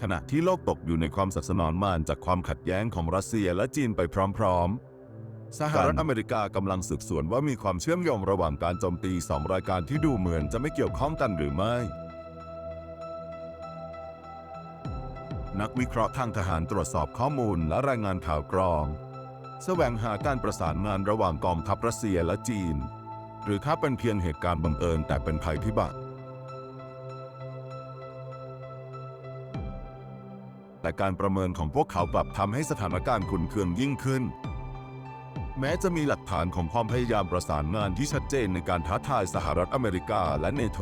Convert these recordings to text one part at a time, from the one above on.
ขณะที่โลกตกอยู่ในความสับสนอนมานจากความขัดแย้งของรัสเซียและจีนไปพร้อมๆ สหรัฐอเมริกากำลังสืบสวนว่ามีความเชื่อมโยงระหว่างการโจมตีสองรายการที่ดูเหมือนจะไม่เกี่ยวข้องกันหรือไม่ นักวิเคราะห์ทางทหารตรวจสอบข้อมูลและรายงานข่าวกรองแสวงหาการประสานงานระหว่างกองทัพรัสเซียและจีน หรือถ้าเป็นเพียงเหตุการณ์บังเอิญแต่เป็นภัยพิบัติ แต่การประเมินของพวกเขากลับทำให้สถานการณ์ขุ่นเคืองยิ่งขึ้น แม้จะมีหลักฐานของความพยายามประสานงานที่ชัดเจนในการท้าทายสหรัฐอเมริกาและเนโต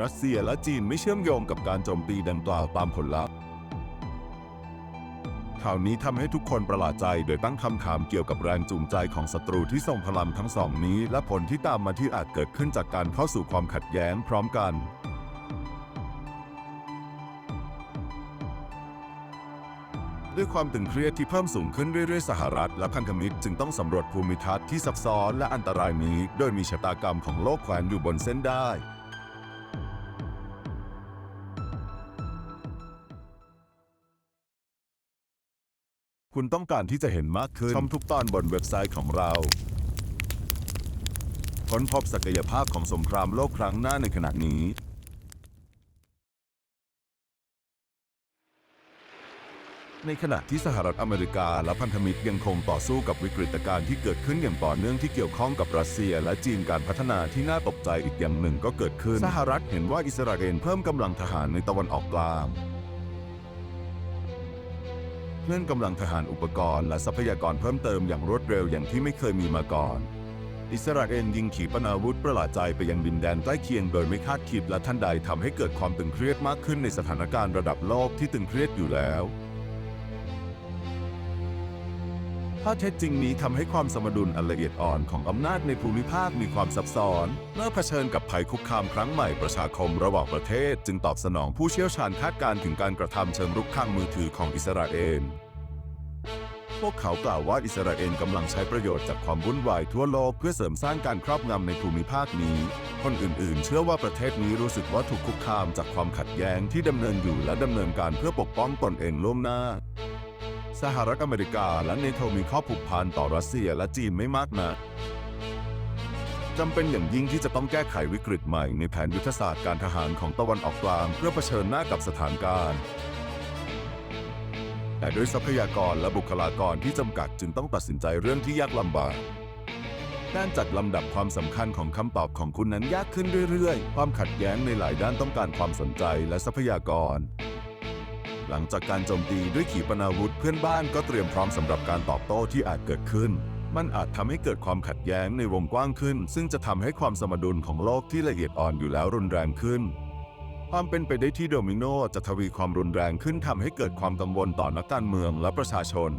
รัสเซียและจีนไม่เชื่อมโยงกับการโจมตีดังกล่าวตามผลลัพธ์ข่าวนี้ทำให้ทุกคนประหลาดใจโดยตั้งคำถามเกี่ยวกับแรงจูงใจของศัตรูที่ทรงพลังทั้งสองนี้ และผลที่ตามมาที่อาจเกิดขึ้นจากการเข้าสู่ความขัดแย้งพร้อมกัน ด้วยความตึงเครียดที่เพิ่มสูงขึ้นเรื่อยๆ สหรัฐ และพันธมิตรจึงต้องสำรวจภูมิทัศน์ที่ซับซ้อนและอันตรายนี้ โดยมีชะตากรรมของโลกแขวนอยู่บนเส้นได้คุณต้องการที่จะเห็นมากขึ้นชมทุกตอนบนเว็บไซต์ของเรา ค้นพบศักยภาพของสงครามโลกครั้งหน้าในขณะนี้ ในขณะที่สหรัฐอเมริกาและพันธมิตรยังคงต่อสู้กับวิกฤตการณ์ที่เกิดขึ้นอย่างต่อเนื่องที่เกี่ยวข้องกับรัสเซีย และจีนการพัฒนาที่น่าตกใจอีกอย่างหนึ่งก็เกิดขึ้น สหรัฐเห็นว่าอิสราเอลเพิ่มกำลังทหารในตะวันออกกลางเคลื่อนกำลังทหารอุปกรณ์และทรัพยากรเพิ่มเติมอย่างรวดเร็วอย่างที่ไม่เคยมีมาก่อน อิสราเอลยิงขีปนาวุธประหลาดใจไปยังดินแดนใกล้เคียงโดยไม่คาดคิดและท่านใดทำให้เกิดความตึงเครียดมากขึ้นในสถานการณ์ระดับโลกที่ตึงเครียดอยู่แล้ว ข้อเท็จจริงนี้ทำให้ความสมดุลอันละเอียดอ่อนของอำนาจในภูมิภาคมีความซับซ้อน เมื่อเผชิญกับภัยคุกคามครั้งใหม่ประชาคมระหว่างประเทศ จึงตอบสนองผู้เชี่ยวชาญคาดการณ์ถึงการกระทำเชิงรุกข้างมือถือของอิสราเอลพวกเขากล่าวว่าอิสราเอลกำลังใช้ประโยชน์จากความวุ่นวายทั่วโลกเพื่อเสริมสร้างการครอบงำในภูมิภาคนี้ คนอื่นๆ เชื่อว่าประเทศนี้รู้สึกว่าถูกคุกคามจากความขัดแย้งที่ดำเนินอยู่และดำเนินการเพื่อปกป้องตนเองล่วงหน้า สหรัฐอเมริกาและเนโตมีข้อผูกพันต่อรัสเซียและจีนไม่มากนักจำเป็นอย่างยิ่งที่จะต้องแก้ไขวิกฤตใหม่ในแผนยุทธศาสตร์การทหารของตะวันออกกลางเพื่อเผชิญหน้ากับสถานการณ์ แต่ด้วยทรัพยากรและบุคลากรที่จำกัดจึงต้องตัดสินใจเรื่องที่ยากลำบากการจัดลำดับความสำคัญของคำตอบของคุณนั้นยากขึ้นเรื่อยๆ ความขัดแย้งในหลายด้านต้องการความสนใจและทรัพยากร หลังจากการโจมตีด้วยขีปนาวุธเพื่อนบ้านก็เตรียมพร้อมสำหรับการตอบโต้ที่อาจเกิดขึ้น มันอาจทำให้เกิดความขัดแย้งในวงกว้างขึ้น ซึ่งจะทำให้ความสมดุลของโลกที่ละเอียดอ่อนอยู่แล้วรุนแรงขึ้น ความเป็นไปได้ที่โดมิโนจะทวีความรุนแรงขึ้นทำให้เกิดความกังวลต่อนักการเมืองและประชาชน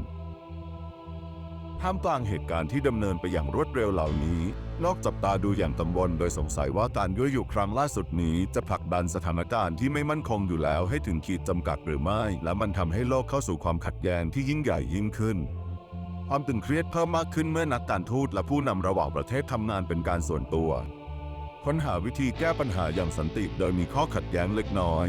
ท่ามกลางเหตุการณ์ที่ดำเนินไปอย่างรวดเร็วเหล่านี้โลกจับตาดูอย่างกังวลโดยสงสัยว่าการยั่วยุครั้งล่าสุดนี้ จะผลักดันสถานการณ์ที่ไม่มั่นคงอยู่แล้วให้ถึงขีดจำกัดหรือไม่ และมันทำให้โลกเข้าสู่ความขัดแย้งที่ยิ่งใหญ่ยิ่งขึ้น ความตึงเครียดเพิ่มมากขึ้นเมื่อนักการทูตและผู้นำระหว่างประเทศทำงานเป็นการส่วนตัวค้นหาวิธีแก้ปัญหาอย่างสันติโดยมีข้อขัดแย้งเล็กน้อย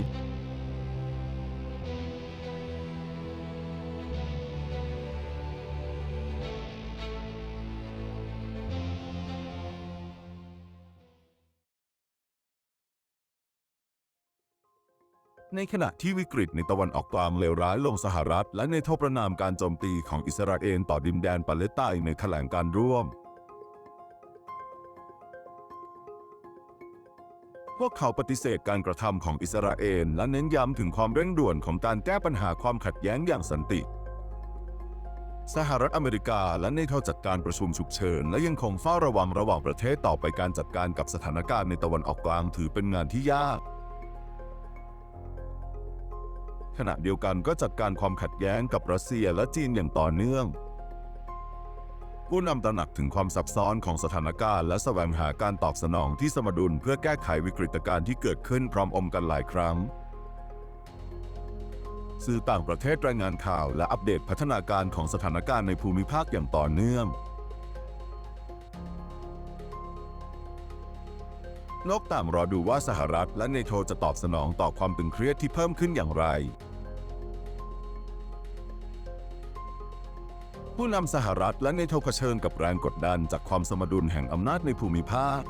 ในขณะที่วิกฤตในตะวันออกกลางเลวร้ายลงสหรัฐ และในทษประนามการโจมตีของอิสราเอลต่อดินแดนปาเลสไตน์ในแถลงการร่วม พวกเขาปฏิเสธการกระทำของอิสราเอลและเน้นย้ำถึงความเร่งด่วนของการแก้ปัญหาความขัดแย้งอย่างสันติ สหรัฐอเมริกาและในโทจัดการประชุมฉุกเฉิน และยังคงเฝ้าระวังระหว่างประเทศต่อไปการจัดการกับสถานการณ์ในตะวันออกกลางถือเป็นงานที่ยาก ขณะเดียวกันก็จัดการความขัดแย้งกับรัสเซียและจีนอย่างต่อเนื่อง ผู้นำตระหนักถึงความซับซ้อนของสถานการณ์และแสวงหาการตอบสนองที่สมดุลเพื่อแก้ไขวิกฤตการณ์ที่เกิดขึ้นพร้อมอมกันหลายครั้ง สื่อต่างประเทศรายงานข่าวและอัปเดตพัฒนาการของสถานการณ์ในภูมิภาคอย่างต่อเนื่องโลกต่างรอดูว่าสหรัฐและเนโตจะตอบสนองต่อความตึงเครียดที่เพิ่มขึ้นอย่างไร ผู้นำสหรัฐและเนโธเผชิญกับแรงกดดันจากความสมดุลแห่งอำนาจในภูมิภาค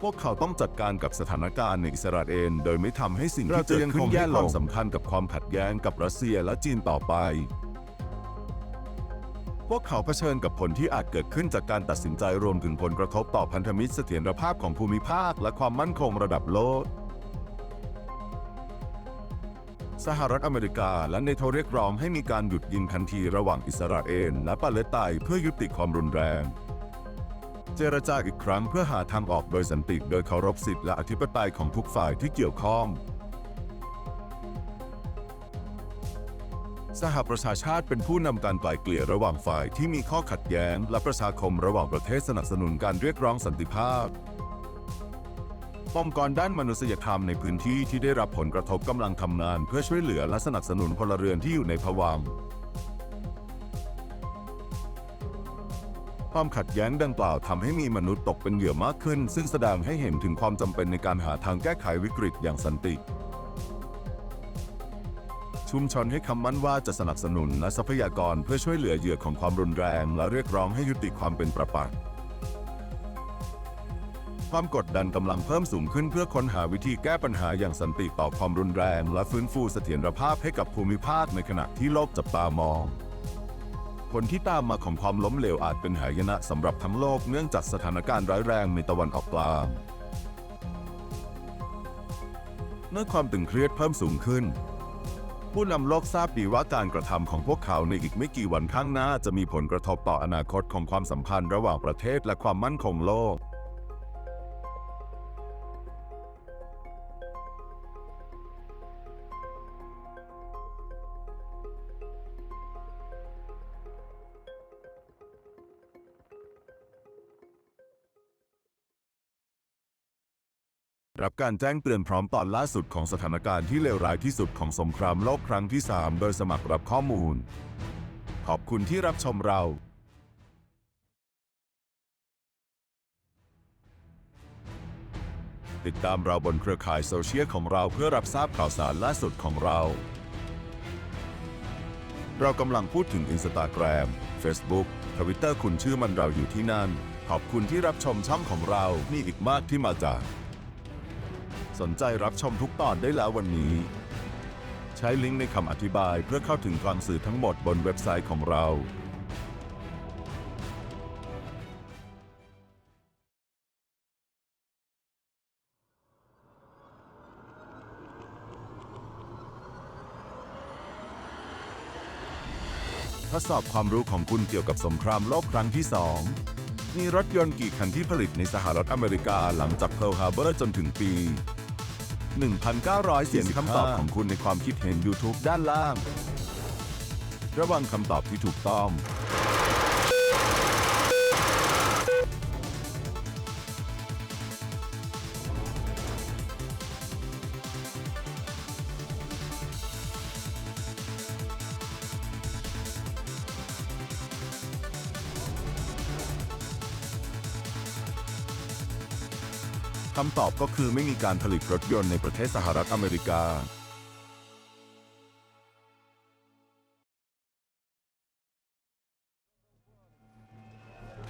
พวกเขาต้องจัดการกับสถานการณ์ในอิสราเอลโดยไม่ทำให้สิ่งที่เกิดขึ้นแย่ลงสำคัญกับความขัดแย้งกับรัสเซียและจีนต่อไปพวกเขาเผชิญกับผลที่อาจเกิดขึ้นจากการตัดสินใจรวมถึงผลกระทบต่อพันธมิตรเสถียรภาพของภูมิภาค และความมั่นคงระดับโลก สหรัฐอเมริกาและเนโธเรียกร้องให้มีการหยุดยิงทันทีระหว่างอิสราเอลและปาเลสไตน์เพื่อยุติความรุนแรง เจรจาอีกครั้งเพื่อหาทางออกโดยสันติโดยเคารพสิทธิและอธิปไตยของทุกฝ่ายที่เกี่ยวข้องสหประชาชาติเป็นผู้นำการไกล่เกลี่ยระหว่างฝ่ายที่มีข้อขัดแย้ง และประชาคมระหว่างประเทศสนับสนุนการเรียกร้องสันติภาพ องค์กรด้านมนุษยธรรมในพื้นที่ที่ได้รับผลกระทบกำลังทำงาน เพื่อช่วยเหลือและสนับสนุนพลเรือนที่อยู่ในภวังค์ความขัดแย้งดังกล่าวทำให้มีมนุษย์ตกเป็นเหยื่อมากขึ้น ซึ่งแสดงให้เห็นถึงความจำเป็นในการหาทางแก้ไขวิกฤตอย่างสันติ ชุมชนให้คำมั่นว่าจะสนับสนุนและทรัพยากรเพื่อช่วยเหลือเหยื่อของความรุนแรง และเรียกร้องให้ยุติความเป็นประปักษ์ ความกดดันกำลังเพิ่มสูงขึ้นเพื่อค้นหาวิธีแก้ปัญหาอย่างสันติต่อความรุนแรง และฟื้นฟูเสถียรภาพให้กับภูมิภาคในขณะที่โลกจับตามอง ผลที่ตามมาของความล้มเหลวอาจเป็นหายนะสำหรับทั้งโลกเนื่องจากสถานการณ์ร้ายแรงในตะวันออกกลางเมื่อความตึงเครียดเพิ่มสูงขึ้น ผู้นำโลกทราบดีว่าการกระทำของพวกเขาในอีกไม่กี่วันข้างหน้าจะมีผลกระทบต่ออนาคตของความสัมพันธ์ระหว่างประเทศและความมั่นคงโลก รับการแจ้งเตือนพร้อมตอนล่าสุดของสถานการณ์ที่เลวร้ายที่สุดของสงครามโลกครั้งที่ 3 โดยสมัครรับข้อมูล ขอบคุณที่รับชมเราติดตามเราบนเครือข่ายโซเชียลของเราเพื่อรับทราบข่าวสารล่าสุดของเรา เรากำลังพูดถึง Instagram Facebook Twitter คุณชื่อมันเราอยู่ที่นั่น ขอบคุณที่รับชมช่องของเรามีอีกมากที่มาจาก สนใจรับชมทุกตอนได้แล้ววันนี้ ใช้ลิงก์ในคำอธิบายเพื่อเข้าถึงกลางสื่อทั้งหมดบนเว็บไซต์ของเราทดสอบความรู้ของคุณเกี่ยวกับสงครามโลกครั้งที่ 2 มีรถยนต์กี่คันที่ผลิตในสหรัฐอเมริกาหลังจากเพิร์ลฮาร์เบอร์จนถึงปี 1,900 เสียงคำตอบของคุณในความคิดเห็น YouTube ด้านล่าง ระวังคำตอบที่ถูกต้องำตอบก็คือไม่มีการผลิตรถยนต์ในประเทศสหรัฐอเมริกา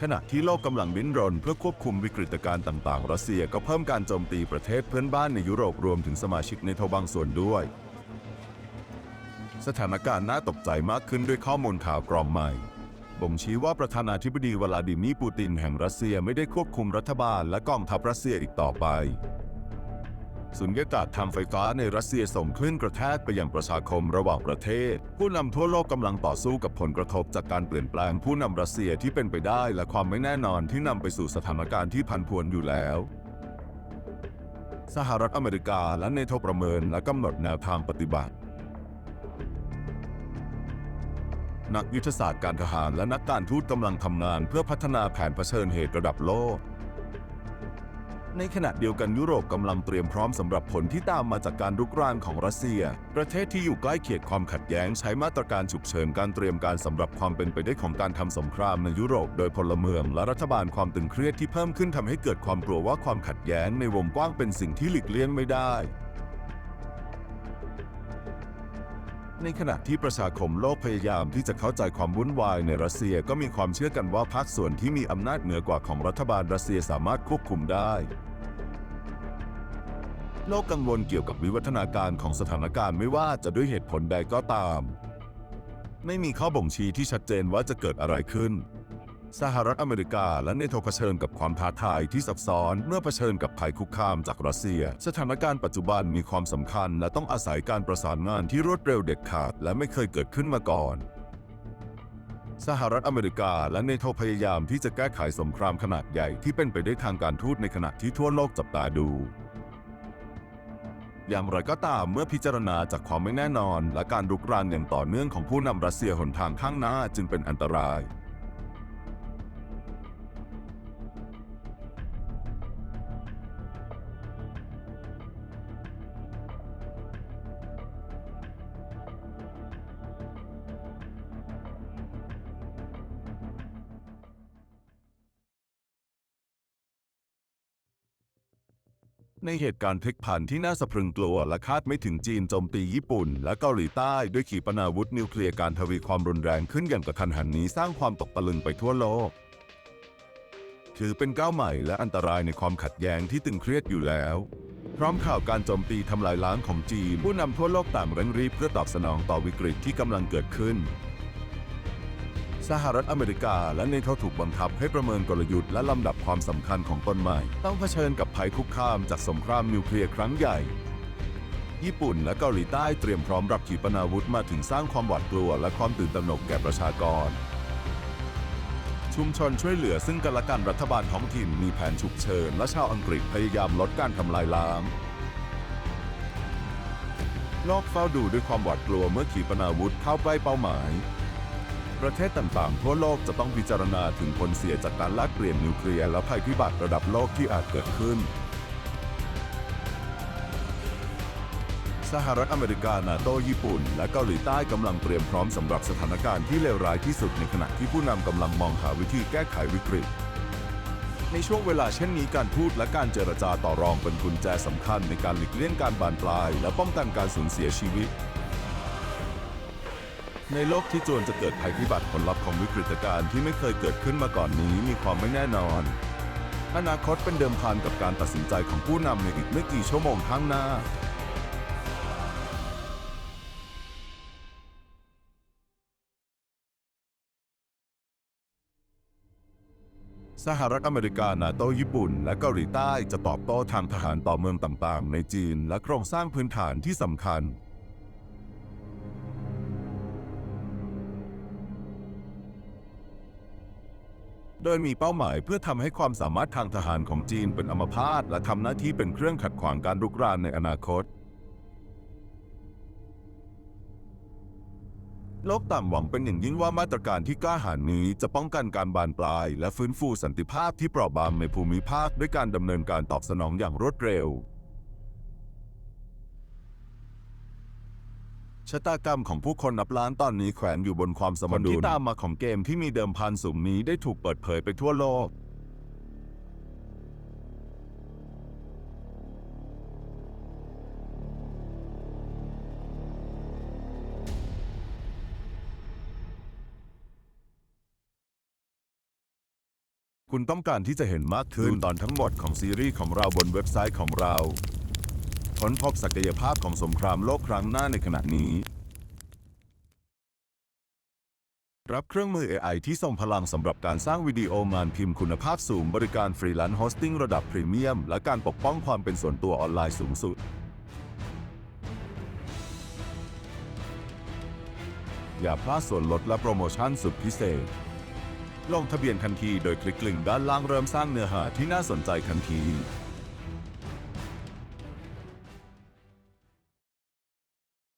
ขณะที่โลกกำลังดิ้นรนเพื่อควบคุมวิกฤตการณ์ต่างๆ รัสเซียก็เพิ่มการโจมตีประเทศเพื่อนบ้านในยุโรปรวมถึงสมาชิกในทบางส่วนด้วย สถานการณ์น่าตกใจมากขึ้นด้วยข้อมูลข่าวกรองใหม่ บ่งชี้ว่าประธานาธิบดีวลาดิมีร์ปูตินแห่งรัสเซียไม่ได้ควบคุมรัฐบาลและกองทัพรัสเซียอีกต่อไปสุญญากาศทางไฟฟ้าในรัสเซียส่งคลื่นกระแทกไปยังประชาคมระหว่างประเทศ ผู้นำทั่วโลกกำลังต่อสู้กับผลกระทบจากการเปลี่ยนแปลงผู้นำรัสเซียที่เป็นไปได้และความไม่แน่นอนที่นำไปสู่สถานการณ์ที่พันพวนอยู่แล้ว สหรัฐอเมริกาและเนโธประเมินและกำหนดแนวทางปฏิบัติ นักยุทธศาสตร์การทหารและนักการทูตกำลังทำงาน เพื่อพัฒนาแผนเผชิญเหตุระดับโลก ในขณะเดียวกันยุโรปกำลังเตรียมพร้อมสำหรับผลที่ตามมาจากการรุกรานของรัสเซีย ประเทศที่อยู่ใกล้เขตความขัดแย้งใช้มาตรการฉุกเฉินการเตรียมการสำหรับความเป็นไปได้ของการทำสงครามในยุโรป โดยพลเมืองและรัฐบาลความตึงเครียดที่เพิ่มขึ้นทำให้เกิดความกลัวว่าความขัดแย้งในวงกว้างเป็นสิ่งที่หลีกเลี่ยงไม่ได้ ในขณะที่ประชาคมโลกพยายามที่จะเข้าใจความวุ่นวายในรัสเซียก็มีความเชื่อกันว่าภาคส่วนที่มีอำนาจเหนือกว่าของรัฐบาลรัสเซียสามารถควบคุมได้ โลกกังวลเกี่ยวกับวิวัฒนาการของสถานการณ์ไม่ว่าจะด้วยเหตุผลใดก็ตาม ไม่มีข้อบ่งชี้ที่ชัดเจนว่าจะเกิดอะไรขึ้น สหรัฐอเมริกาและเนโตเผชิญกับความท้าทายที่ซับซ้อน เมื่อเผชิญกับภัยคุกคามจากรัสเซีย สถานการณ์ปัจจุบันมีความสำคัญ และต้องอาศัยการประสานงานที่รวดเร็วเด็ดขาด และไม่เคยเกิดขึ้นมาก่อนสหรัฐอเมริกาและเนโตพยายามที่จะแก้ไขสงครามขนาดใหญ่ที่เป็นไปได้ทางการทูตในขณะที่ทั่วโลกจับตาดู อย่างไรก็ตามเมื่อพิจารณาจากความไม่แน่นอน และการรุกรานอย่างต่อเนื่องของผู้นำรัสเซียหนทางข้างหน้าจึงเป็นอันตราย ในเหตุการณ์พลิกผันที่น่าสะพรึงกลัวและคาดไม่ถึงจีนโจมตีญี่ปุ่น และเกาหลีใต้ด้วยขีปนาวุธนิวเคลียร์การทวีความรุนแรงขึ้นอย่างกระทันหันนี้สร้างความตกตะลึงไปทั่วโลก ถือเป็นก้าวใหม่และอันตรายในความขัดแย้งที่ตึงเครียดอยู่แล้ว พร้อมข่าวการโจมตีทำลายล้างของจีน ผู้นำทั่วโลกต่างเร่งรีบเพื่อตอบสนองต่อวิกฤตที่กำลังเกิดขึ้น สหรัฐอเมริกา และเนโตถูกบังคับให้ประเมินกลยุทธ์และลำดับความสำคัญของต้นใหม่ต้องเผชิญกับภัยคุกคามจากสงครามนิวเคลียร์ครั้งใหญ่ ญี่ปุ่นและเกาหลีใต้เตรียมพร้อมรับขีปนาวุธมาถึงสร้างความหวาดกลัวและความตื่นตระหนกแก่ประชากร ชุมชนช่วยเหลือซึ่งกันและกันรัฐบาลท้องถิ่นมีแผนฉุกเฉินและชาวอังกฤษพยายามลดการทำลายล้างโลกเฝ้าดูด้วยความหวาดกลัวเมื่อขีปนาวุธเข้าใกล้เป้าหมาย ประเทศต่างๆ ทั่วโลกจะต้องพิจารณาถึงผลเสียจากการลากเปลี่ยนนิวเคลียร์และภัยพิบัติระดับโลกที่อาจเกิดขึ้น สหรัฐอเมริกา นาโต ญี่ปุ่น และเกาหลีใต้กำลังเตรียมพร้อมสำหรับสถานการณ์ที่เลวร้ายที่สุดในขณะที่ผู้นำกำลังมองหาวิธีแก้ไขวิกฤตในช่วงเวลาเช่นนี้การพูดและการเจรจาต่อรองเป็นกุญแจสำคัญในการหลีกเลี่ยงการบานปลาย และป้องกันการสูญเสียชีวิต ในโลกที่จวนจะเกิดภัยพิบัติผลลัพธ์ของวิกฤตการณ์ที่ไม่เคยเกิดขึ้นมาก่อนนี้มีความไม่แน่นอน อนาคตเป็นเดิมพันกับการตัดสินใจของผู้นำในอีกไม่กี่ชั่วโมงข้างหน้าสหรัฐอเมริกา นาโตญี่ปุ่น และเกาหลีใต้จะตอบโต้ทางทหารต่อเมืองต่างๆ ในจีน และโครงสร้างพื้นฐานที่สำคัญ โดยมีเป้าหมายเพื่อทำให้ความสามารถทางทหารของจีนเป็นอัมพาตและทำหน้าที่เป็นเครื่องขัดขวางการรุกรานในอนาคต โลกต่ำหวังเป็นอย่างยิ่งว่ามาตรการที่กล้าหาญนี้จะป้องกันการบานปลาย และฟื้นฟูสันติภาพที่เปราะบางในภูมิภาคด้วยการดำเนินการตอบสนองอย่างรวดเร็ว ชะตากรรมของผู้คนนับล้านตอนนี้แขวนอยู่บนความสมดุลที่ตามมาของเกมที่มีเดิมพันสูงนี้ได้ถูกเปิดเผยไปทั่วโลก คุณต้องการที่จะเห็นมากขึ้นตอนทั้งหมดของซีรีส์ของเราบนเว็บไซต์ของเรา ค้นพบศักยภาพของสงครามโลกครั้งหน้าในขณะนี้ รับเครื่องมือ AI ที่ทรงพลังสำหรับการสร้างวิดีโองานพิมพ์คุณภาพสูงบริการฟรีแลนซ์โฮสติ้งระดับพรีเมียม และการปกป้องความเป็นส่วนตัวออนไลน์สูงสุด อย่าพลาดส่วนลดและโปรโมชั่นสุดพิเศษลงทะเบียนทันทีโดยคลิกลิงก์ด้านล่างเริ่มสร้างเนื้อหาที่น่าสนใจทันที